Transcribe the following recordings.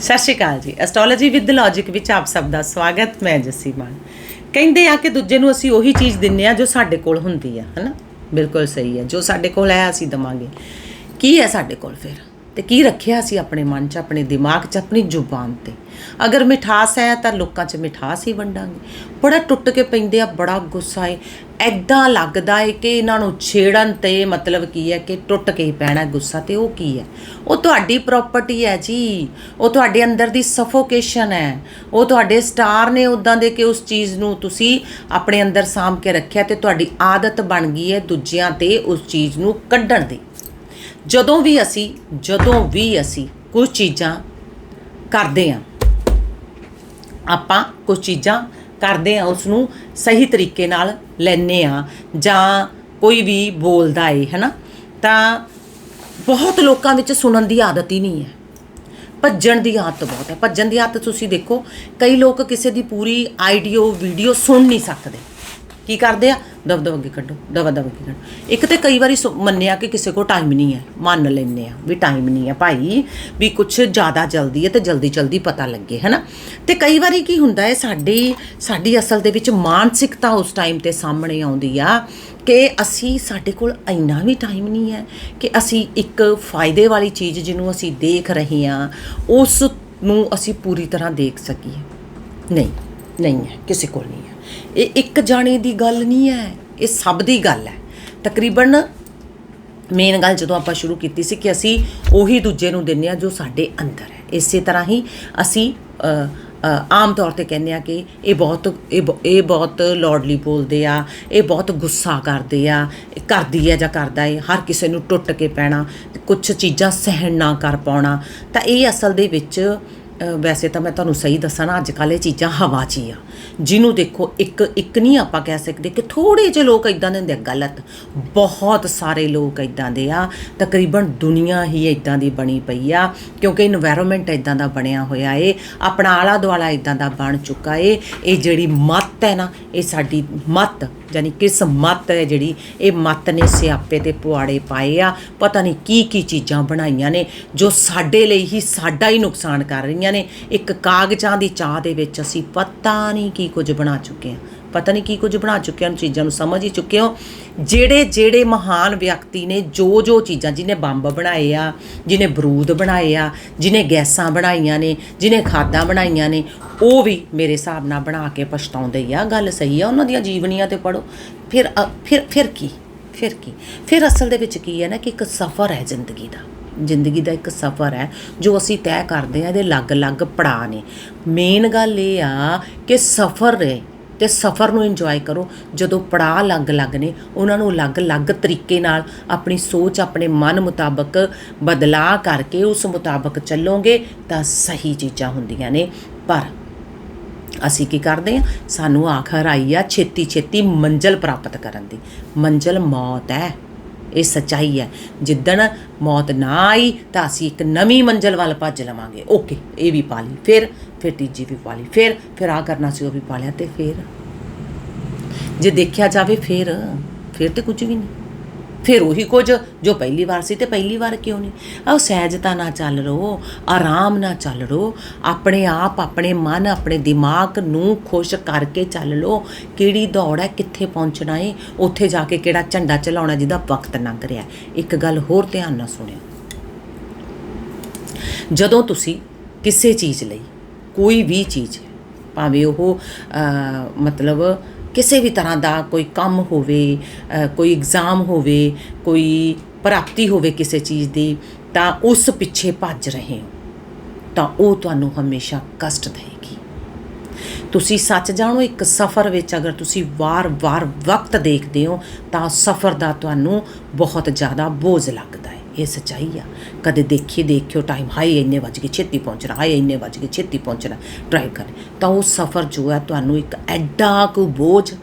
ਸਤਿ ਸ਼੍ਰੀ ਅਕਾਲ ਜੀ। Astrology with logic ਵਿੱਚ ਆਪ ਸਭ ਦਾ ਸਵਾਗਤ, ਮੈਂ ਜਸੀ ਮਾਨ ਕਹਿੰਦੇ ਆ ਕਿ ਦੂਜੇ ਨੂੰ ਅਸੀਂ ਉਹੀ ਚੀਜ਼ ਦਿੰਨੇ ਆ ਜੋ ਸਾਡੇ ਕੋਲ ਹੁੰਦੀ ਆ, ਹਨਾ? ਬਿਲਕੁਲ ਸਹੀ ਹੈ ਜੋ ਸਾਡੇ ਕੋਲ ਹੈ, ਅਸੀਂ ਦਵਾਂਗੇ। ਕੀ ਹੈ ਸਾਡੇ ਕੋਲ ਫਿਰ? ਤੇ ਕੀ ਰੱਖਿਆ ਅਸੀਂ ਆਪਣੇ ਮਨ 'ਚ, ਆਪਣੇ ਦਿਮਾਗ 'ਚ, ਆਪਣੀ ਜ਼ੁਬਾਨ ਤੇ? ਅਗਰ ਮਿਠਾਸ ਹੈ ਤਾਂ ਲੋਕਾਂ 'ਚ ਮਿਠਾਸ ਹੀ ਵੰਡਾਂਗੇ। ਬੜਾ ਟੁੱਟ ਕੇ ਪੈਂਦੇ ਆ, ਬੜਾ ਗੁੱਸਾ ਹੈ ਐਦਾਂ ਲੱਗਦਾ ਹੈ ਕਿ ਇਹਨਾਂ ਨੂੰ ਛੇੜਨ ਤੇ ਮਤਲਬ ਕੀ ਹੈ ਕਿ ਟੁੱਟ ਕੇ ਹੀ ਪੈਣਾ ਗੁੱਸਾ, ਤੇ ਉਹ ਕੀ ਹੈ? ਉਹ ਤੁਹਾਡੀ ਪ੍ਰਾਪਰਟੀ ਹੈ ਜੀ। ਉਹ ਤੁਹਾਡੇ ਅੰਦਰ ਦੀ ਸਫੋਕੇਸ਼ਨ ਹੈ। ਉਹ ਤੁਹਾਡੇ ਸਟਾਰ ਨੇ ਉਦਾਂ ਦੇ ਕਿ ਉਸ ਚੀਜ਼ ਨੂੰ ਤੁਸੀਂ ਆਪਣੇ ਅੰਦਰ ਸਾਂਭ ਕੇ ਰੱਖਿਆ ਤੇ ਤੁਹਾਡੀ ਆਦਤ ਬਣ ਗਈ ਹੈ ਦੂਜਿਆਂ ਤੇ ਉਸ ਚੀਜ਼ ਨੂੰ ਕੱਢਣ ਦੀ। ਜਦੋਂ ਵੀ ਅਸੀਂ, ਜਦੋਂ ਵੀ ਅਸੀਂ ਕੁਝ ਚੀਜ਼ਾਂ ਕਰਦੇ ਹਾਂ, ਆਪਾਂ ਕੁਝ ਚੀਜ਼ਾਂ ਕਰਦੇ ਆ ਉਸ ਨੂੰ ਸਹੀ ਤਰੀਕੇ ਨਾਲ ਲੈਨੇ ਆ ਜਾਂ ਕੋਈ ਵੀ ਬੋਲਦਾ ਏ, ਹਨਾ? ਤਾਂ ਬਹੁਤ ਲੋਕਾਂ ਵਿੱਚ ਸੁਣਨ ਦੀ ਆਦਤ ਹੀ ਨਹੀਂ ਹੈ। ਭੱਜਣ ਦੀ ਆਦਤ ਬਹੁਤ ਹੈ। ਭੱਜਣ ਦੀ ਆਦਤ ਤੁਸੀਂ ਦੇਖੋ, ਕਈ ਲੋਕ ਕਿਸੇ ਦੀ ਪੂਰੀ ਆਈਡੀਓ ਵੀਡੀਓ ਸੁਣ ਨਹੀਂ ਸਕਦੇ। ਕੀ ਕਰਦੇ ਆ? ਦਬ ਦਬ ਅੱਗੇ ਕੱਢੋ ਦਵਾ ਦਬ ਅੱਗੇ ਕੱਢੋ। ਇੱਕ ਤੇ ਕਈ ਵਾਰੀ ਸੁ- ਮੰਨਿਆ ਕਿ ਕਿਸੇ ਕੋਲ ਟਾਈਮ ਨਹੀਂ ਹੈ, ਮੰਨ ਲੈਨੇ ਆ ਵੀ ਟਾਈਮ ਨਹੀਂ ਹੈ ਭਾਈ, ਵੀ ਕੁਝ ਜ਼ਿਆਦਾ ਜਲਦੀ ਹੈ ਤੇ ਜਲਦੀ ਜਲਦੀ ਪਤਾ ਲੱਗੇ, ਹੈਨਾ? ਤੇ ਕਈ ਵਾਰੀ ਕੀ ਹੁੰਦਾ ਹੈ, ਸਾਡੀ ਸਾਡੀ ਅਸਲ ਦੇ ਵਿੱਚ ਮਾਨਸਿਕਤਾ ਉਸ ਟਾਈਮ ਤੇ ਸਾਹਮਣੇ ਆਉਂਦੀ ਆ ਕਿ ਅਸੀਂ ਸਾਡੇ ਕੋਲ ਇੰਨਾ ਵੀ ਟਾਈਮ ਨਹੀਂ ਹੈ ਕਿ ਅਸੀਂ ਇੱਕ ਫਾਇਦੇ ਵਾਲੀ ਚੀਜ਼ ਜਿਹਨੂੰ ਅਸੀਂ ਦੇਖ ਰਹੇ ਹਾਂ, ਉਸ ਨੂੰ ਅਸੀਂ ਪੂਰੀ ਤਰ੍ਹਾਂ ਦੇਖ ਸਕੀਏ। ਨਹੀਂ। ਨਹੀਂ ਹੈ, ਕਿਸੇ ਕੋਲ ਨਹੀਂ ਹੈ। ਇਹ ਇੱਕ ਜਾਣੇ ਦੀ ਗੱਲ ਨਹੀਂ ਹੈ, ਇਹ ਸਭ ਦੀ ਗੱਲ ਹੈ। ਤਕਰੀਬਨ ਮੇਨ ਗੱਲ ਜਦੋਂ ਆਪਾਂ ਸ਼ੁਰੂ ਕੀਤੀ ਸੀ ਕਿ ਅਸੀਂ ਉਹੀ ਦੂਜੇ ਨੂੰ ਦਿੰਨੇ ਆ ਜੋ ਸਾਡੇ ਅੰਦਰ ਹੈ। ਇਸੇ ਤਰ੍ਹਾਂ ਹੀ ਅਸੀਂ ਆਮ ਤੌਰ ਤੇ ਕਹਿੰਦੇ ਆ ਕਿ ਇਹ ਬਹੁਤ, ਇਹ ਬ- ਇਹ ਬਹੁਤ ਲਾਡਲੀ ਬੋਲਦੇ ਆ, ਇਹ ਬਹੁਤ ਗੁੱਸਾ ਕਰਦੇ ਆ ਕਰਦੀ ਹੈ ਜਾਂ ਕਰਦਾ ਏ ਹਰ ਕਿਸੇ ਨੂੰ ਟੁੱਟ ਕੇ ਪੈਣਾ ਕੁਝ ਚੀਜ਼ਾਂ ਸਹਿਣ ਨਾ ਕਰ ਪਾਉਣਾ। ਤਾਂ ਇਹ ਅਸਲ ਦੇ ਵਿੱਚ ਵੈਸੇ ਤਾਂ ਮੈਂ ਤੁਹਾਨੂੰ ਸਹੀ ਦੱਸਾਂ ਨਾ ਅੱਜ ਕੱਲ੍ਹ ਇਹ ਚੀਜ਼ਾਂ ਹਵਾ 'ਚ ਹੀ ਆ। ਜਿਹਨੂੰ ਦੇਖੋ, ਇੱਕ ਇੱਕ ਨਹੀਂ ਆਪਾਂ ਕਹਿ ਸਕਦੇ ਕਿ ਥੋੜੇ ਜਿਹੇ ਲੋਕ ਇਦਾਂ ਦੇ ਹੁੰਦੇ ਆ, ਗਲਤ। ਬਹੁਤ ਸਾਰੇ ਲੋਕ ਇਦਾਂ ਦੇ ਆ। ਤਕਰੀਬਨ ਦੁਨੀਆ ਹੀ ਇਦਾਂ ਦੀ ਬਣੀ ਪਈ ਆ, ਕਿਉਂਕਿ এনवायरमेंट ਇਦਾਂ ਦਾ ਬਣਿਆ ਹੋਇਆ ਏ। ਆਪਣਾ ਆਲਾ ਦੁਆਲਾ ਇਦਾਂ ਦਾ ਬਣ ਚੁੱਕਾ ਏ। ਇਹ ਜਿਹੜੀ ਮੱਤ ਹੈ ਨਾ, ਇਹ ਸਾਡੀ ਮੱਤ ਯਾਨੀ ਕਿਸ ਮੱਤ ਹੈ ਜਿਹੜੀ, ਇਹ ਮੱਤ ਨੇ ਸਿਆਪੇ ਤੇ ਪੁਆੜੇ ਪਾਏ ਆ। ਪਤਾ ਨਹੀਂ ਕੀ ਕੀ ਚੀਜ਼ਾਂ ਬਣਾਈਆਂ ਨੇ, ਜੋ ਸਾਡੇ ਲਈ ਹੀ ਸਾਡਾ ਹੀ ਨੁਕਸਾਨ ਕਰ ਰਹੀਆਂ ਨੇ। ਇੱਕ ਕਾਗਜ਼ਾਂ ਦੀ ਚਾਹ ਦੇ ਵਿੱਚ ਅਸੀਂ ਪਤਾ ਨਹੀਂ ਕੀ ਕੁਝ ਬਣਾ ਚੁੱਕੇ ਹਾਂ ਪਤਾ ਨਹੀਂ ਕੀ ਕੁਝ ਬਣਾ ਚੁੱਕੇ ਹਾਂ ਚੀਜ਼ਾਂ ਨੂੰ ਸਮਝ ਹੀ ਚੁੱਕੇ ਹੋ। ਜਿਹੜੇ ਜਿਹੜੇ ਮਹਾਨ ਵਿਅਕਤੀ ਨੇ ਜੋ ਜੋ ਚੀਜ਼ਾਂ, ਜਿਹਨੇ ਬੰਬ ਬਣਾਏ ਆ, ਜਿਹਨੇ ਬਰੂਦ ਬਣਾਏ ਆ, ਜਿਹਨੇ ਗੈਸਾਂ ਬਣਾਈਆਂ ਨੇ, ਜਿਹਨੇ ਖਾਦਾਂ ਬਣਾਈਆਂ ਨੇ, ਉਹ ਵੀ ਮੇਰੇ ਹਿਸਾਬ ਨਾਲ ਬਣਾ ਕੇ ਪਛਤਾਉਂਦੇ ਆ। ਗੱਲ ਸਹੀ ਆ, ਉਹਨਾਂ ਦੀਆਂ ਜੀਵਨੀਆਂ ਤੇ ਪੜੋ ਫਿਰ, ਅ- ਫਿਰ ਫਿਰ ਕੀ? ਫਿਰ ਕੀ? ਫਿਰ ਅਸਲ ਦੇ ਵਿੱਚ ਕੀ ਹੈ ਨਾ ਕਿ ਇੱਕ ਸਫ਼ਰ ਹੈ ਜ਼ਿੰਦਗੀ ਦਾ। ਜ਼ਿੰਦਗੀ ਦਾ ਇੱਕ ਸਫ਼ਰ ਹੈ, ਜੋ ਅਸੀਂ ਤੈਅ ਕਰਦੇ ਆ, ਇਹਦੇ ਅਲੱਗ-ਅਲੱਗ ਪੜਾਅ ਨੇ। ਮੇਨ ਗੱਲ ਇਹ ਆ ਕਿ ਸਫ਼ਰ ਹੈ ਤੇ ਸਫ਼ਰ ਨੂੰ ਇੰਜੋਏ ਕਰੋ। ਜਦੋਂ ਪੜਾਅ ਅਲੱਗ-ਅਲੱਗ ਨੇ ਉਹਨਾਂ ਨੂੰ ਅਲੱਗ-ਅਲੱਗ ਤਰੀਕੇ ਨਾਲ ਆਪਣੀ ਸੋਚ, ਆਪਣੇ ਮਨ ਮੁਤਾਬਕ ਬਦਲਾਅ ਕਰਕੇ ਉਸ ਮੁਤਾਬਕ ਚੱਲੋਗੇ ਤਾਂ ਸਹੀ ਚੀਜ਼ਾਂ ਹੁੰਦੀਆਂ ਨੇ। ਪਰ ਅਸੀਂ ਕੀ ਕਰਦੇ ਹਾਂ? ਸਾਨੂੰ ਆਖਰ ਆਈ ਆ ਛੇਤੀ ਛੇਤੀ ਮੰਜ਼ਲ ਪ੍ਰਾਪਤ ਕਰਨ ਦੀ। ਮੰਜ਼ਲ ਮੌਤ ਹੈ। ਇਹ ਸੱਚਾਈ ਹੈ। ਜਿੱਦਣ ਮੌਤ ਨਾ ਆਈ ਤਾਂ ਅਸੀਂ ਇੱਕ ਨਵੀਂ ਮੰਜ਼ਲ ਵੱਲ ਭੱਜ ਲਵਾਂਗੇ। ਓਕੇ, ਇਹ ਵੀ ਪਾ ਲਈ। ਫਿਰ ਫਿਰ ਤੀਜੀ ਵੀ ਪਾ ਲਈ। ਫਿਰ ਫਿਰ ਆ ਕਰਨਾ ਸੀ, ਉਹ ਵੀ ਪਾ ਲਿਆ ਤੇ ਫਿਰ? ਜੇ ਦੇਖਿਆ ਜਾਵੇ, ਫਿਰ ਫਿਰ ਤੇ ਕੁਝ ਵੀ ਨਹੀਂ। ਫਿਰ ਉਹੀ ਕੁਝ ਜੋ ਪਹਿਲੀ ਵਾਰ ਸੀ ਤੇ ਪਹਿਲੀ ਵਾਰ ਕਿਉਂ ਨਹੀਂ? ਆਹ ਸਹਿਜਤਾ ਨਾਲ ਚੱਲ ਰਹੋ, ਆਰਾਮ ਨਾਲ ਚੱਲ ਰਹੋ, ਆਪਣੇ ਆਪ, ਆਪਣੇ ਮਨ, ਆਪਣੇ ਦਿਮਾਗ ਨੂੰ ਖੁਸ਼ ਕਰਕੇ ਚੱਲ ਲੋ ਕਿਹੜੀ ਦੌੜ ਹੈ, ਕਿੱਥੇ ਪਹੁੰਚਣਾ ਹੈ ਉੱਥੇ ਜਾ ਕੇ ਕਿਹੜਾ ਝੰਡਾ ਚਲਾਉਣਾ ਜਿਹਦਾ ਵਕਤ ਲੰਘ ਰਿਹਾ ਇੱਕ ਗੱਲ ਹੋਰ ਧਿਆਨ ਨਾਲ ਸੁਣਿਓ। ਜਦੋਂ ਤੁਸੀਂ ਕਿਸੇ ਚੀਜ਼ ਲਈ ਕੋਈ ਵੀ ਚੀਜ਼, ਭਾਵੇਂ ਉਹ ਮਤਲਬ ਕਿਸੇ ਵੀ ਤਰ੍ਹਾਂ ਦਾ ਕੋਈ ਕੰਮ ਹੋਵੇ ਕੋਈ ਐਗਜ਼ਾਮ ਹੋਵੇ, ਕੋਈ ਪ੍ਰਾਪਤੀ ਹੋਵੇ ਕਿਸੇ ਚੀਜ਼ ਦੀ, ਤਾਂ ਉਸ ਪਿੱਛੇ ਭੱਜ ਰਹੇ ਹੋ। ਤਾਂ ਉਹ ਤੁਹਾਨੂੰ ਹਮੇਸ਼ਾ ਕਸ਼ਟ ਦੇਗੀ ਤੁਸੀਂ ਸੱਚ ਜਾਣੋ, ਇੱਕ ਸਫ਼ਰ ਵਿੱਚ ਅਗਰ ਤੁਸੀਂ ਵਾਰ-ਵਾਰ ਵਕਤ ਦੇਖਦੇ ਹੋ, ਤਾਂ ਸਫ਼ਰ ਦਾ ਤੁਹਾਨੂੰ ਬਹੁਤ ਜ਼ਿਆਦਾ ਬੋਝ ਲੱਗਦਾ ਹੈ। ਇਹ ਸੱਚਾਈ ਆ। ਕਦੇ ਦੇਖੀ, ਦੇਖਿਓ ਟਾਈਮ ਹਾਈ ਇੰਨੇ ਵੱਜ ਗਏ, ਛੇਤੀ ਪਹੁੰਚਣਾ ਹਾਈ ਇੰਨੇ ਵੱਜ ਗਏ, ਛੇਤੀ ਪਹੁੰਚਣਾ ਡਰਾਈਵ ਕਰ। ਤਾਂ ਉਹ ਸਫ਼ਰ ਜੋ ਹੈ ਤੁਹਾਨੂੰ ਇੱਕ ਐਡਾ ਕੁ ਬੋਝ,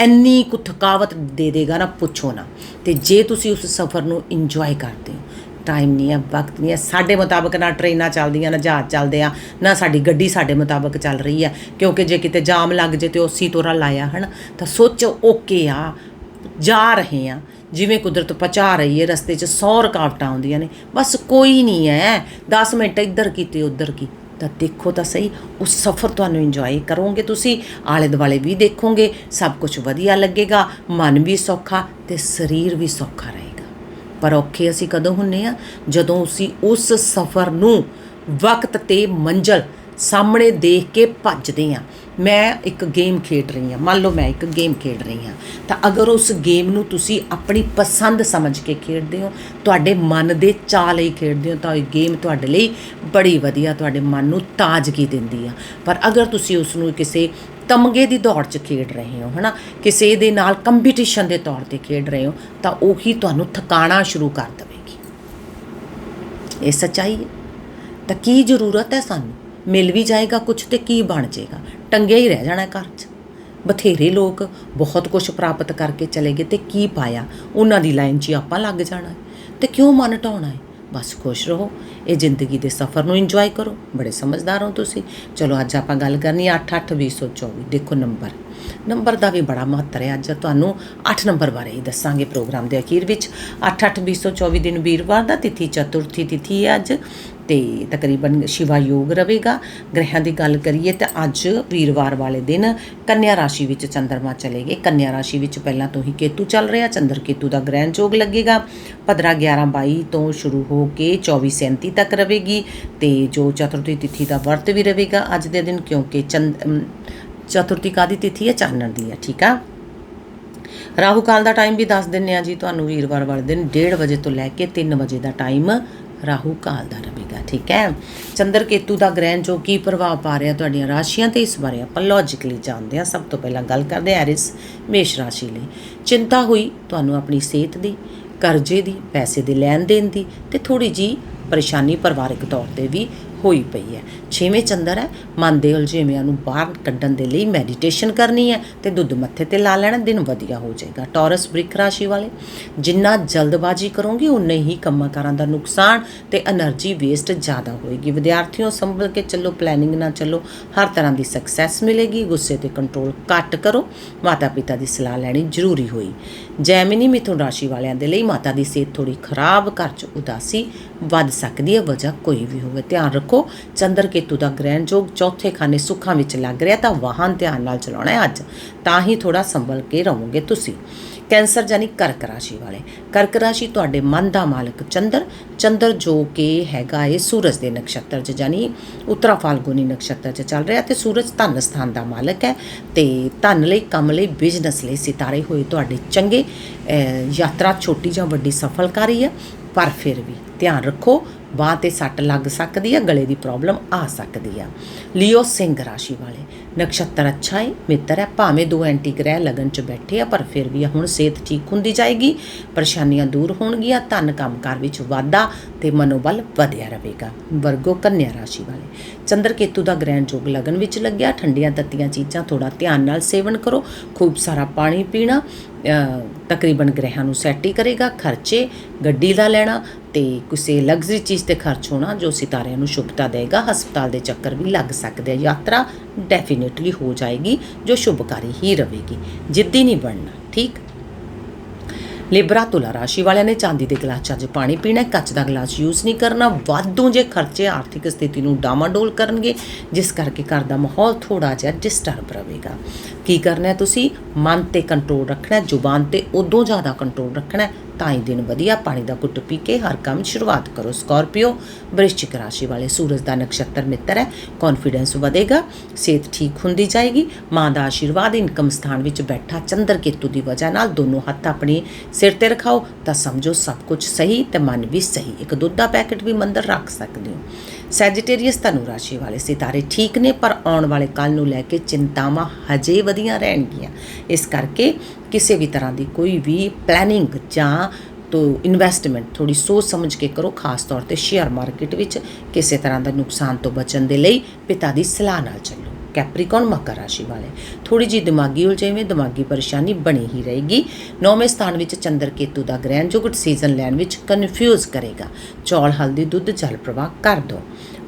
ਇੰਨੀ ਕੁ ਥਕਾਵਟ ਦੇ ਦੇਗਾ ਨਾ, ਪੁੱਛੋ ਨਾ। ਤੇ ਜੇ ਤੁਸੀਂ ਉਸ ਸਫ਼ਰ ਨੂੰ ਇੰਜੋਏ ਕਰਦੇ ਹੋ ਟਾਈਮ ਨਹੀਂ ਹੈ ਵਕਤ ਨਹੀਂ ਹੈ ਸਾਡੇ ਮੁਤਾਬਕ ਨਾ ਟ੍ਰੇਨਾਂ ਚੱਲਦੀਆਂ, ਨਾ ਜਹਾਜ਼ ਚੱਲਦੇ ਆ, ਨਾ ਸਾਡੀ ਗੱਡੀ ਸਾਡੇ ਮੁਤਾਬਕ ਚੱਲ ਰਹੀ ਹੈ ਕਿਉਂਕਿ ਜੇ ਕਿਤੇ ਜਾਮ ਲੱਗ ਜੇ ਤੇ ਉਸੇ ਤੋਰਾ ਲਾਇਆ, ਹਨ? ਤਾਂ ਸੋਚੋ ਓਕੇ ਆ ਜਾ ਰਹੇ ਆ ਜਿਵੇਂ ਕੁਦਰਤ ਪਹੁੰਚਾ ਰਹੀ ਹੈ, ਰਸਤੇ 'ਚ 100 ਰੁਕਾਵਟਾਂ ਆਉਂਦੀਆਂ ਨੇ। ਬਸ ਕੋਈ ਨਹੀਂ ਹੈ। 10 ਮਿੰਟ ਇੱਧਰ ਕੀਤੇ, ਉੱਧਰ ਕੀ। ਤਾਂ ਦੇਖੋ ਤਾਂ ਸਹੀ, ਉਸ ਸਫ਼ਰ ਤੁਹਾਨੂੰ ਇੰਜੋਏ ਕਰੋਗੇ ਤੁਸੀਂ। ਆਲੇ ਦੁਆਲੇ ਵੀ ਦੇਖੋਗੇ। ਸਭ ਕੁਝ ਵਧੀਆ ਲੱਗੇਗਾ। ਮਨ ਵੀ ਸੌਖਾ ਤੇ ਸਰੀਰ ਵੀ ਸੌਖਾ ਰਹੇਗਾ। ਪਰ ਔਖੇ ਅਸੀਂ ਕਦੋਂ ਹੁੰਨੇ ਆ? ਜਦੋਂ ਅਸੀਂ ਉਸ ਸਫ਼ਰ ਨੂੰ ਵਕਤ ਤੇ ਮੰਜ਼ਲ ਸਾਹਮਣੇ ਦੇਖ ਕੇ ਭੱਜਦੇ ਆ। ਮੈਂ ਇੱਕ ਗੇਮ ਖੇਡ ਰਹੀ ਹਾਂ ਮੰਨ ਲਓ ਮੈਂ ਇੱਕ ਗੇਮ ਖੇਡ ਰਹੀ ਹਾਂ ਤਾਂ ਅਗਰ ਉਸ ਗੇਮ ਨੂੰ ਤੁਸੀਂ ਆਪਣੀ ਪਸੰਦ ਸਮਝ ਕੇ ਖੇਡਦੇ ਹੋ, ਤੁਹਾਡੇ ਮਨ ਦੇ ਚਾਹ ਲਈ ਖੇਡਦੇ ਹੋ, ਤਾਂ ਇਹ ਗੇਮ ਤੁਹਾਡੇ ਲਈ ਬੜੀ ਵਧੀਆ, ਤੁਹਾਡੇ ਮਨ ਨੂੰ ਤਾਜ਼ਗੀ ਦਿੰਦੀ ਆ। ਪਰ ਅਗਰ ਤੁਸੀਂ ਉਸ ਨੂੰ ਕਿਸੇ ਤਮਗੇ ਦੀ ਦੌੜ 'ਚ ਖੇਡ ਰਹੇ ਹੋ, ਹਨਾ, ਕਿਸੇ ਦੇ ਨਾਲ ਕੰਪੀਟੀਸ਼ਨ ਦੇ ਤੌਰ ਤੇ ਖੇਡ ਰਹੇ ਹੋ, ਤਾਂ ਉਹੀ ਤੁਹਾਨੂੰ ਥਕਾਣਾ ਸ਼ੁਰੂ ਕਰ ਦੇਵੇਗੀ। ਇਹ ਸੱਚਾਈ ਹੈ। ਤਾਂ ਕੀ ਜ਼ਰੂਰਤ ਹੈ ਸਾਨੂੰ? ਮਿਲ ਵੀ ਜਾਏਗਾ ਕੁਝ ਤੇ ਕੀ ਬਣ ਜਾਏਗਾ? ਟੰਗਿਆ ਹੀ ਰਹਿ ਜਾਣਾ ਘਰ 'ਚ। ਬਥੇਰੇ ਲੋਕ ਬਹੁਤ ਕੁਝ ਪ੍ਰਾਪਤ ਕਰਕੇ ਚਲੇ ਗਏ ਤੇ ਕੀ ਪਾਇਆ? ਉਹਨਾਂ ਦੀ ਲਾਈਨ 'ਚ ਹੀ ਆਪਾਂ ਲੱਗ ਜਾਣਾ ਹੈ। ਤੇ ਕਿਉਂ ਮਨ ਢਾਉਣਾ ਹੈ? ਬਸ ਖੁਸ਼ ਰਹੋ, ਇਹ ਜ਼ਿੰਦਗੀ ਦੇ ਸਫ਼ਰ ਨੂੰ ਇੰਜੋਏ ਕਰੋ। ਬੜੇ ਸਮਝਦਾਰ ਹੋ ਤੁਸੀਂ। ਚਲੋ ਅੱਜ ਆਪਾਂ ਗੱਲ ਕਰਨੀ 88224 ਦੇਖੋ ਨੰਬਰ। ਨੰਬਰ ਦਾ ਵੀ ਬੜਾ ਮਹੱਤਵ ਹੈ। ਅੱਜ ਤੁਹਾਨੂੰ 8 ਨੰਬਰ ਬਾਰੇ ਹੀ ਦੱਸਾਂਗੇ ਪ੍ਰੋਗਰਾਮ ਦੇ ਅਖੀਰ ਵਿੱਚ। 88224 ਦਿਨ ਵੀਰਵਾਰ ਦਾ ਤਿਥੀ ਚਤੁਰਥੀ ਤਿਥੀ ਹੈ ਅੱਜ। ਤੇ ਤਕਰੀਬਨ ਸ਼ਿਵਾ ਯੋਗ ਰਵੇਗਾ ਗ੍ਰਹਿਾਂ ਦੀ ਗੱਲ ਕਰੀਏ ਤਾਂ ਅੱਜ ਵੀਰਵਾਰ ਵਾਲੇ ਦਿਨ ਕੰਨਿਆ ਰਾਸ਼ੀ ਵਿੱਚ ਚੰ드ਰਮਾ ਚਲੇਗੇ। ਕੰਨਿਆ ਰਾਸ਼ੀ ਵਿੱਚ ਪਹਿਲਾਂ ਤੋਂ ਹੀ ਕੇਤੂ ਚੱਲ ਰਿਹਾ। ਚੰਦਰ ਕੇਤੂ ਦਾ ਗ੍ਰਹਿਣ ਯੋਗ ਲੱਗੇਗਾ। ਪਦਰਾ 11 22 ਤੋਂ ਸ਼ੁਰੂ ਹੋ ਕੇ 24 37 ਤੱਕ ਰਹੇਗੀ ਤੇ ਜੋ ਚਤੁਰਥੀ ਤਿਥੀ ਦਾ ਵਰਤ ਵੀ ਰਹੇਗਾ ਅੱਜ ਦੇ ਦਿਨ ਕਿਉਂਕਿ ਚੰਦ ਅਮ, ਚਤੁਰਥੀ ਕਾਦੀ ਤਿਥੀ ਹੈ? ਚਾਨਣ ਦੀ ਹੈ। ਠੀਕ ਆ? ਰਾਹੂ ਕਾਲ ਦਾ ਟਾਈਮ ਵੀ ਦੱਸ ਦਿੰਨੇ ਆ ਜੀ। ਤੁਹਾਨੂੰ ਵੀਰਵਾਰ ਵਾਲੇ ਦਿਨ 1:30 ਵਜੇ ਤੋਂ ਲੈ ਕੇ 3 ਵਜੇ ਦਾ ਟਾਈਮ ਰਾਹੂ ਕਾਲ ਦਾ ਰਹੇਗਾ। ਠੀਕ ਹੈ? ਚੰਦਰ ਕੇਤੂ ਦਾ ਗ੍ਰਹਿਣ ਜੋ ਕੀ ਪ੍ਰਭਾਵ ਪਾ ਰਿਹਾ ਤੁਹਾਡੀਆਂ ਰਾਸ਼ੀਆਂ ਤੇ ਇਸ ਬਾਰੇ ਆਪਾਂ ਲੌਜੀਕਲੀ ਜਾਣਦੇ ਹਾਂ। ਸਭ ਤੋਂ ਪਹਿਲਾਂ ਗੱਲ ਕਰਦੇ ਹਾਂ ਐਰਿਸ ਮੇਸ਼ ਰਾਸ਼ੀ ਲਈ। ਚਿੰਤਾ ਹੋਈ ਤੁਹਾਨੂੰ ਆਪਣੀ ਸਿਹਤ ਦੀ, ਕਰਜ਼ੇ ਦੀ, ਪੈਸੇ ਦੇ ਲੈਣ ਦੇਣ ਦੀ ਤੇ ਥੋੜੀ ਜੀ ਪਰੇਸ਼ਾਨੀ ਪਰਿਵਾਰਕ ਤੌਰ ਤੇ ਵੀ ਹੋਈ ਪਈ ਹੈ। ਛੇਵੇਂ ਚੰਦਰ ਹੈ। ਮਨ ਦੇ ਉਲਝੇਵਿਆਂ ਨੂੰ ਬਾਹਰ ਕੱਢਣ ਦੇ ਲਈ ਮੈਡੀਟੇਸ਼ਨ ਕਰਨੀ ਹੈ ਤੇ ਦੁੱਧ ਮੱਥੇ ਤੇ ਲਾ ਲੈਣਾ, ਦਿਨ ਵਧੀਆ ਹੋ ਜਾਏਗਾ। ਟੌਰਸ ਬ੍ਰਿਕ ਰਾਸ਼ੀ ਵਾਲੇ, ਜਿੰਨਾ ਜਲਦਬਾਜ਼ੀ ਕਰੋਗੇ, ਉਨੇ ਹੀ ਕੰਮਕਾਰਾਂ ਦਾ ਨੁਕਸਾਨ ਤੇ એનર્ਜੀ ਵੇਸਟ ਜ਼ਿਆਦਾ ਹੋਏਗੀ। ਵਿਦਿਆਰਥੀਓ, ਸੰਭਲ ਕੇ ਚੱਲੋ ਪਲੈਨਿੰਗ ਨਾਲ ਚੱਲੋ। ਹਰ ਤਰ੍ਹਾਂ ਦੀ ਸਕਸੈਸ ਮਿਲੇਗੀ। ਗੁੱਸੇ ਤੇ ਕੰਟਰੋਲ ਘੱਟ ਕਰੋ। ਮਾਤਾ ਪਿਤਾ ਦੀ ਸਲਾਹ ਲੈਣੀ ਜ਼ਰੂਰੀ ਹੋਈ। ਜੈਮਿਨੀ ਮਿਥੁਨ ਰਾਸ਼ੀ ਵਾਲਿਆਂ ਦੇ ਲਈ ਮਾਤਾ ਦੀ ਸਿਹਤ ਥੋੜੀ ਖਰਾਬ, ਘਰ 'ਚ ਉਦਾਸੀ ਵੱਧ ਸਕਦੀ ਹੈ, ਵਜ੍ਹਾ ਕੋਈ ਵੀ ਹੋਵੇ। ਧਿਆਨ ਰੱਖੋ ਚੰਦਰ ਕੇਤੂ ਦਾ ਗ੍ਰਹਿਣ ਜੋਗ ਚੌਥੇ ਖਾਨੇ ਸੁੱਖਾਂ ਵਿੱਚ ਲੱਗ ਰਿਹਾ, ਤਾਂ ਵਾਹਨ ਧਿਆਨ ਨਾਲ ਚਲਾਉਣਾ ਹੈ ਅੱਜ। ਤਾਂ ਹੀ ਥੋੜਾ ਸੰਭਲ ਕੇ ਰਹੋਗੇ ਤੁਸੀਂ। ਕੈਂਸਰ ਜਾਨੀ ਕਰਕ ਰਾਸ਼ੀ ਵਾਲੇ। ਕਰਕ ਰਾਸ਼ੀ ਤੁਹਾਡੇ ਮਨ ਦਾ ਮਾਲਕ ਚੰਦਰ। ਚੰਦਰ ਜੋ ਕਿ ਹੈਗਾ ਏ ਸੂਰਜ ਦੇ ਨਕਸ਼ਤਰ 'ਚ, ਜਾਨੀ ਉਤਰਾ ਫਾਲਗੁਨੀ ਨਕਸ਼ਤਰ 'ਚ ਚੱਲ ਰਿਹਾ ਤੇ ਸੂਰਜ ਧਨ ਸਥਾਨ ਦਾ ਮਾਲਕ ਹੈ ਤੇ ਧਨ ਲਈ, ਕੰਮ ਲਈ ਬਿਜ਼ਨਸ ਲਈ ਸਿਤਾਰੇ ਹੋਏ ਤੁਹਾਡੇ ਚੰਗੇ ਯਾਤਰਾ ਛੋਟੀ ਜਾਂ ਵੱਡੀ ਸਫਲਕਾਰੀ ਹੈ। ਪਰ ਫਿਰ ਵੀ ਧਿਆਨ ਰੱਖੋ ਬਾਂਹ ਤੇ ਸੱਟ ਲੱਗ ਸਕਦੀ ਹੈ ਗਲੇ ਦੀ ਪ੍ਰੋਬਲਮ ਆ ਸਕਦੀ ਆ। ਲਿਓ ਸਿੰਘ ਰਾਸ਼ੀ ਵਾਲੇ, ਨਕਸ਼ਤਰ ਅੱਛਾ ਹੈ ਮਿੱਤਰ ਹੈ, ਭਾਵੇਂ ਦੋ ਐਂਟੀ ਗ੍ਰਹਿ ਲਗਨ ਚ ਬੈਠੇ ਆ, ਪਰ ਫਿਰ ਵੀ ਹੁਣ ਸਿਹਤ ਠੀਕ ਹੁੰਦੀ ਜਾਏਗੀ, ਪਰੇਸ਼ਾਨੀਆਂ ਦੂਰ ਹੋਣਗੀਆਂ, ਧਨ ਕੰਮਕਾਰ ਵਿੱਚ ਵਾਧਾ ਤੇ ਮਨੋਬਲ ਵਧਿਆ ਰਹੇਗਾ। ਵਰਗੋ ਕੰਨਿਆ ਰਾਸ਼ੀ ਵਾਲੇ ਚੰਦਰ ਕੇਤੂ ਦਾ ਗ੍ਰਹਿਣ ਜੋਗ ਲਗਨ ਵਿੱਚ ਲੱਗਿਆ, ਠੰਡੀਆਂ ਤੱਤੀਆਂ ਚੀਜ਼ਾਂ ਥੋੜਾ ਧਿਆਨ ਨਾਲ ਸੇਵਨ ਕਰੋ, ਖੂਬ ਸਾਰਾ ਪਾਣੀ ਪੀਣਾ ਤਕਰੀਬਨ ਗ੍ਰਹਿਾਂ ਨੂੰ ਸੈੱਟ ਹੀ ਕਰੇਗਾ, ਖਰਚੇ, ਗੱਡੀ ਦਾ ਲੈਣਾ ਤੇ ਕਿਸੇ ਲਗਜ਼ਰੀ ਚੀਜ਼ ਤੇ ਖਰਚ ਹੋਣਾ ਜੋ ਸਿਤਾਰਿਆਂ ਨੂੰ ਸ਼ੁਭਤਾ ਦੇਗਾ। ਹਸਪਤਾਲ ਦੇ ਚੱਕਰ ਵੀ ਲੱਗ ਸਕਦੇ ਆ। ਯਾਤਰਾ ਡੈਫੀਨਿਟਲੀ ਹੋ ਜਾਏਗੀ, ਜੋ ਸ਼ੁਭਕਾਰੀ ਹੀ ਰਹੇਗੀ ਜਿੱਦੀ ਨਹੀਂ ਬਣਨਾ, ਠੀਕ? ਲਿਬਰਾ ਤੁਲਾ ਰਾਸ਼ੀ ਵਾਲਿਆਂ ਨੇ ਚਾਂਦੀ ਦੇ ਗਲਾਸ 'ਚ ਅੱਜ ਪਾਣੀ ਪੀਣਾ ਕੱਚ ਦਾ ਗਲਾਸ ਯੂਜ਼ ਨਹੀਂ ਕਰਨਾ। ਵਾਧੂ ਜੇ ਖਰਚੇ ਆਰਥਿਕ ਸਥਿਤੀ ਨੂੰ ਡਾਮਾਡੋਲ ਕਰਨਗੇ, ਜਿਸ ਕਰਕੇ ਘਰ ਦਾ ਮਾਹੌਲ ਥੋੜਾ ਜਿਹਾ ਡਿਸਟਰਬ ਰਹੇਗਾ। ਕੀ ਕਰਨਾ ਤੁਸੀਂ? ਮਨ ਤੇ ਕੰਟਰੋਲ ਰੱਖਣਾ ਜ਼ੁਬਾਨ ਤੇ ਉਦੋਂ ਜ਼ਿਆਦਾ ਕੰਟਰੋਲ ਰੱਖਣਾ ਤਾਂ ਹੀ ਦਿਨ ਵਧੀਆ ਪਾਣੀ ਦਾ ਘੁੱਟ ਪੀ ਕੇ ਹਰ ਕੰਮ ਸ਼ੁਰੂਆਤ ਕਰੋ। ਸਕਾਰਪੀਓ ਵ੍ਰਿਸ਼ਚਿਕ ਰਾਸ਼ੀ ਵਾਲੇ ਸੂਰਜ ਦਾ ਨਕਸ਼ਤਰ ਮਿੱਤਰ ਹੈ। ਕੌਨਫੀਡੈਂਸ ਵਧੇਗਾ, ਸਿਹਤ ਠੀਕ ਹੁੰਦੀ ਜਾਏਗੀ। ਮਾਂ ਦਾ ਆਸ਼ੀਰਵਾਦ ਇਨਕਮ ਸਥਾਨ ਵਿੱਚ ਬੈਠਾ ਚੰਦਰ ਕੇਤੂ ਦੀ ਵਜ੍ਹਾ ਨਾਲ ਦੋਨੋਂ ਹੱਥ ਆਪਣੇ ਸਿਰ ਤੇ ਰਖਾਓ। ਤਾਂ ਸਮਝੋ ਸਭ ਕੁਝ ਸਹੀ ਤੇ ਮਨ ਵੀ ਸਹੀ। ਇੱਕ ਦੁੱਧ ਦਾ ਪੈਕੇਟ ਵੀ ਮੰਦਰ ਰੱਖ ਸਕਦੇ ਹੋ। ਸੈਜੀਟੇਰੀਅਸ ਧਨੂ ਰਾਸ਼ੀ ਵਾਲੇ ਸਿਤਾਰੇ ਠੀਕ ਨੇ, ਪਰ ਆਉਣ ਵਾਲੇ ਕੱਲ ਨੂੰ ਲੈ ਕੇ ਚਿੰਤਾਵਾਂ ਹਜੇ ਵਧੀਆਂ ਰਹਿਣਗੀਆਂ। ਇਸ ਕਰਕੇ ਕਿਸੇ ਵੀ ਤਰ੍ਹਾਂ ਦੀ ਕੋਈ ਵੀ ਪਲੈਨਿੰਗ ਜਾਂ ਤੋ ਇਨਵੈਸਟਮੈਂਟ ਥੋੜੀ ਸੋਚ ਸਮਝ ਕੇ ਕਰੋ, ਖਾਸ ਤੌਰ ਤੇ ਸ਼ੇਅਰ ਮਾਰਕੀਟ ਵਿੱਚ ਕਿਸੇ ਤਰ੍ਹਾਂ ਦਾ ਨੁਕਸਾਨ ਤੋਂ ਬਚਣ ਦੇ ਲਈ ਪਿਤਾ ਦੀ ਸਲਾਹ ਨਾਲ ਚੱਲੋ। ਕੈਪਰੀਕੌਨ ਮਕਰ ਰਾਸ਼ੀ ਵਾਲੇ। ਥੋੜੀ ਜੀ ਦਿਮਾਗੀ ਉਲਝੇਵੇਂ ਦਿਮਾਗੀ ਪਰੇਸ਼ਾਨੀ ਬਣੀ ਹੀ ਰਹੇਗੀ। ਨੌਵੇਂ ਸਥਾਨ ਵਿੱਚ ਚੰਦਰ ਕੇਤੂ ਦਾ ਗ੍ਰਹਿਣ ਜੋ ਸੀਜ਼ਨ ਲੈਣ ਵਿੱਚ ਕਨਫਿਊਜ਼ ਕਰੇਗਾ। ਚੌਲ, ਹਲਦੀ, ਦੁੱਧ, ਜਲ ਪ੍ਰਵਾਹ ਕਰ ਦਿਓ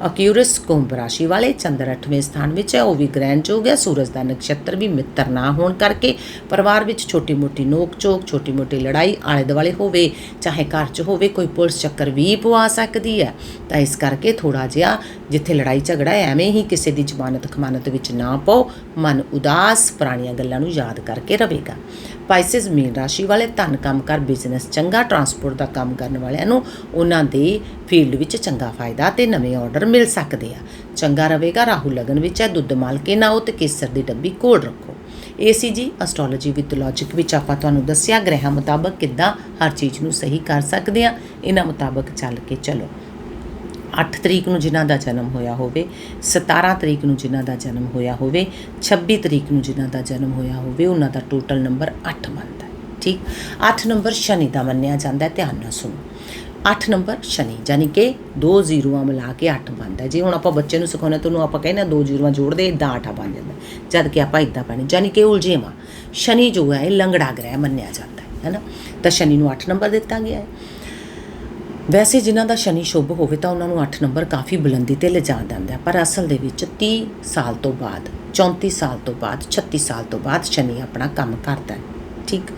ਅਕਿਊਰਸ ਕੁੰਭ ਰਾਸ਼ੀ ਵਾਲੇ ਚੰਦਰ 8ਵੇਂ ਸਥਾਨ ਵਿੱਚ ਹੈ, ਉਹ ਵੀ ਗ੍ਰਹਿਣ ਯੋਗ ਹੈ। ਸੂਰਜ ਦਾ ਨਕਸ਼ਤਰ ਵੀ ਮਿੱਤਰ ਨਾ ਹੋਣ ਕਰਕੇ ਪਰਿਵਾਰ ਵਿੱਚ ਛੋਟੀ ਮੋਟੀ ਨੋਕ ਝੋਕ ਛੋਟੀ ਮੋਟੀ ਲੜਾਈ ਆਲੇ ਦੁਆਲੇ ਹੋਵੇ, ਚਾਹੇ ਘਰ 'ਚ ਹੋਵੇ, ਕੋਈ ਪੁਲਿਸ ਚੱਕਰ ਵੀ ਪਵਾ ਸਕਦੀ ਹੈ। ਤਾਂ ਇਸ ਕਰਕੇ ਥੋੜਾ ਜਿਹਾ ਜਿੱਥੇ ਲੜਾਈ ਝਗੜਾ ਐਵੇਂ ਹੀ ਕਿਸੇ ਦੀ ਜ਼ਮਾਨਤ ਖਮਾਨਤ ਵਿੱਚ ਨਾ ਪਾਓ, ਮਨ ਉਦਾਸ ਪੁਰਾਣੀਆਂ ਗੱਲਾਂ ਨੂੰ ਯਾਦ ਕਰਕੇ ਰਹੇਗਾ। ਪਾਈਸਿਸ ਮੀਨ ਰਾਸ਼ੀ ਵਾਲੇ ਧਨ ਕੰਮਕਾਰ ਬਿਜ਼ਨਸ ਚੰਗਾ ਟਰਾਂਸਪੋਰਟ ਦਾ ਕੰਮ ਕਰਨ ਵਾਲਿਆਂ ਨੂੰ ਉਹਨਾਂ ਦੇ ਫੀਲਡ ਵਿੱਚ ਚੰਗਾ ਫਾਇਦਾ ਤੇ ਨਵੇਂ ਆਰਡਰ ਮਿਲ ਸਕਦੇ ਆ। ਚੰਗਾ ਰਹੇਗਾ, ਰਾਹੂ ਲਗਨ ਵਿੱਚ ਹੈ, ਦੁੱਧ ਮਾਲ ਕੇ ਨਾ ਹੋ ਤੇ ਕੇਸਰ ਦੀ ਡੱਬੀ ਕੋਲ ਰੱਖੋ। ਏਸੀ ਜੀ ਐਸਟ੍ਰੋਲੋਜੀ ਵਿਦ ਲੌਜਿਕ ਵਿੱਚ ਆਪਾਂ ਤੁਹਾਨੂੰ ਦੱਸਿਆ, ਗ੍ਰਹਿਾਂ ਮੁਤਾਬਕ ਕਿੱਦਾਂ ਹਰ ਚੀਜ਼ ਨੂੰ ਸਹੀ ਕਰ ਸਕਦੇ ਆ। ਇਹਨਾਂ ਮੁਤਾਬਕ ਚੱਲ ਕੇ ਚਲੋ। 8 ਤਰੀਕ ਨੂੰ ਜਿਨ੍ਹਾਂ ਦਾ ਜਨਮ ਹੋਇਆ ਹੋਵੇ 17 ਤਰੀਕ ਨੂੰ ਜਿਨ੍ਹਾਂ ਦਾ ਜਨਮ ਹੋਇਆ ਹੋਵੇ 26 ਤਰੀਕ ਨੂੰ ਜਿਨ੍ਹਾਂ ਦਾ ਜਨਮ ਹੋਇਆ ਹੋਵੇ, ਉਹਨਾਂ ਦਾ ਟੋਟਲ ਨੰਬਰ 8 ਬਣਦਾ ਠੀਕ? 8 ਨੰਬਰ ਸ਼ਨੀ ਦਾ ਮੰਨਿਆ ਜਾਂਦਾ ਹੈ, ਧਿਆਨ ਨਾਲ ਸੁਣੋ। 8 ਨੰਬਰ ਸ਼ਨੀ ਯਾਨੀ ਕਿ ਦੋ ਜ਼ੀਰੋਆਂ ਮਿਲਾ ਕੇ 8 ਬਣਦਾ ਜੇ ਹੁਣ ਆਪਾਂ ਬੱਚੇ ਨੂੰ ਸਿਖਾਉਣਾ ਤਾਂ ਉਹਨੂੰ ਆਪਾਂ ਕਹਿੰਦੇ ਹਾਂ, ਦੋ ਜ਼ੀਰੋਆਂ ਜੋੜਦੇ ਇਦਾਂ 8 ਬਣ ਜਾਂਦਾ ਹੈ। ਜਦ ਕਿ ਆਪਾਂ ਇਦਾਂ ਪਾਣੀ ਯਾਨੀ ਕਿ ਉਲਝੇਵਾ। ਸ਼ਨੀ ਜੋ ਹੈ, ਇਹ ਲੰਗੜਾ ਗ੍ਰਹਿ ਮੰਨਿਆ ਜਾਂਦਾ ਹੈ, ਹੈਨਾ? ਤਾਂ ਸ਼ਨੀ ਨੂੰ 8 ਨੰਬਰ ਦਿੱਤਾ ਗਿਆ ਹੈ। ਵੈਸੇ ਜਿਨ੍ਹਾਂ ਦਾ ਸ਼ਨੀ ਸ਼ੁਭ ਹੋਵੇ ਤਾਂ ਉਹਨਾਂ ਨੂੰ 8 ਨੰਬਰ ਕਾਫੀ ਬੁਲੰਦੀ ਤੇ ਲਿਜਾ ਦਿੰਦਾ ਪਰ ਅਸਲ ਦੇ ਵਿੱਚ 30 ਸਾਲ ਤੋਂ ਬਾਅਦ 34 ਸਾਲ ਤੋਂ ਬਾਅਦ 36 ਸਾਲ ਤੋਂ ਬਾਅਦ ਸ਼ਨੀ ਆਪਣਾ ਕੰਮ ਕਰਦਾ ਹੈ, ਠੀਕ?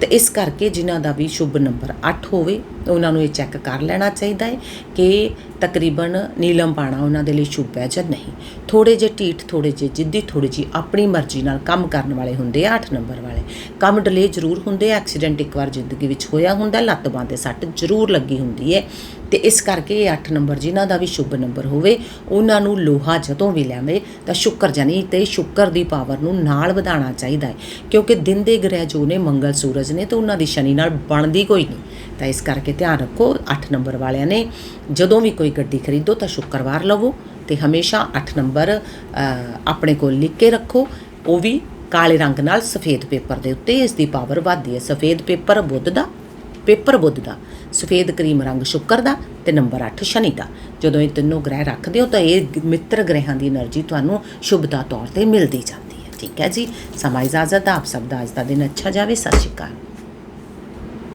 ਤੇ ਇਸ ਕਰਕੇ ਜਿਨ੍ਹਾਂ ਦਾ ਵੀ ਸ਼ੁਭ ਨੰਬਰ 8 ਹੋਵੇ ਉਹਨਾਂ ਨੂੰ ਇਹ ਚੈੱਕ ਕਰ ਲੈਣਾ ਚਾਹੀਦਾ ਹੈ ਕਿ ਤਕਰੀਬਨ ਨੀਲਮ ਪਾਣਾ ਉਹਨਾਂ ਦੇ ਲਈ ਸ਼ੁਭ ਹੈ ਜਾਂ ਨਹੀਂ। ਥੋੜੇ ਜਿਹੇ ਢੀਠ ਥੋੜੇ ਜਿਹੇ ਜਿੱਦੀ ਥੋੜੀ ਜਿਹੀ ਆਪਣੀ ਮਰਜ਼ੀ ਨਾਲ ਕੰਮ ਕਰਨ ਵਾਲੇ ਹੁੰਦੇ ਆ 8 ਨੰਬਰ ਵਾਲੇ। ਕੰਮ ਡਿਲੇ ਜ਼ਰੂਰ ਹੁੰਦੇ ਆ ਐਕਸੀਡੈਂਟ ਇੱਕ ਵਾਰ ਜ਼ਿੰਦਗੀ ਵਿੱਚ ਹੋਇਆ ਹੁੰਦਾ, ਲੱਤ ਬਾਂਹ ਤੇ ਸੱਟ ਜ਼ਰੂਰ ਲੱਗੀ ਹੁੰਦੀ ਹੈ। ਤੇ ਇਸ ਕਰਕੇ ਇਹ 8 ਨੰਬਰ ਜਿਨ੍ਹਾਂ ਦਾ ਵੀ ਸ਼ੁਭ ਨੰਬਰ ਹੋਵੇ, ਉਹਨਾਂ ਨੂੰ ਲੋਹਾ ਜਦੋਂ ਵੀ ਲਿਆਵੇ, ਤਾਂ ਸ਼ੁੱਕਰ ਜਾਨੀ ਤੇ ਸ਼ੁੱਕਰ ਦੀ ਪਾਵਰ ਨੂੰ ਨਾਲ ਵਧਾਉਣਾ ਚਾਹੀਦਾ ਹੈ। ਕਿਉਂਕਿ ਦਿਨ ਦੇ ਗ੍ਰਹਿ ਜੋ ਨੇ, ਮੰਗਲ ਸੂਰਜ ਨੇ, ਤੇ ਉਹਨਾਂ ਦੀ ਸ਼ਨੀ ਨਾਲ ਬਣਦੀ ਕੋਈ ਨਹੀਂ। ਤਾਂ ਇਸ ਕਰਕੇ ਧਿਆਨ ਰੱਖੋ 8 ਨੰਬਰ ਵਾਲਿਆਂ ਨੇ ਜਦੋਂ ਵੀ ਕੋਈ ਗੱਡੀ ਖਰੀਦੋ ਤਾਂ ਸ਼ੁੱਕਰਵਾਰ ਲਵੋ ਤੇ ਹਮੇਸ਼ਾ 8 ਨੰਬਰ ਆਪਣੇ ਕੋਲ ਲਿਖ ਕੇ ਰੱਖੋ। ਉਹ ਵੀ ਕਾਲੇ ਰੰਗ ਨਾਲ ਸਫੇਦ ਪੇਪਰ ਦੇ ਉੱਤੇ, ਇਸ ਦੀ ਪਾਵਰ ਵਧਦੀ ਹੈ। ਸਫੇਦ ਪੇਪਰ ਬੁੱਧ ਦਾ, ਪੇਪਰ ਬੁੱਧ ਦਾ। ਸਫੇਦ ਕਰੀਮ ਰੰਗ ਸ਼ੁੱਕਰ ਦਾ ਤੇ ਨੰਬਰ 8 ਸ਼ਨੀ ਦਾ। ਜਦੋਂ ਇਹ ਤਿੰਨੋਂ ਗ੍ਰਹਿ ਰੱਖਦੇ ਹੋ ਤਾਂ ਇਹ ਮਿੱਤਰ ਗ੍ਰਹਿਾਂ ਦੀ એનર્ਜੀ ਤੁਹਾਨੂੰ ਸ਼ੁਭਤਾ ਤੌਰ ਤੇ ਮਿਲਦੀ ਜਾਂਦੀ ਹੈ। ਠੀਕ ਹੈ ਜੀ? ਸਮਾਂ ਇਜਾਜ਼ਤ, ਆਪ ਸਭ ਦਾ ਅੱਜ ਦਾ ਦਿਨ ਅੱਛਾ ਜਾਵੇ। ਸਤਿ ਸ਼੍ਰੀ ਅਕਾਲ।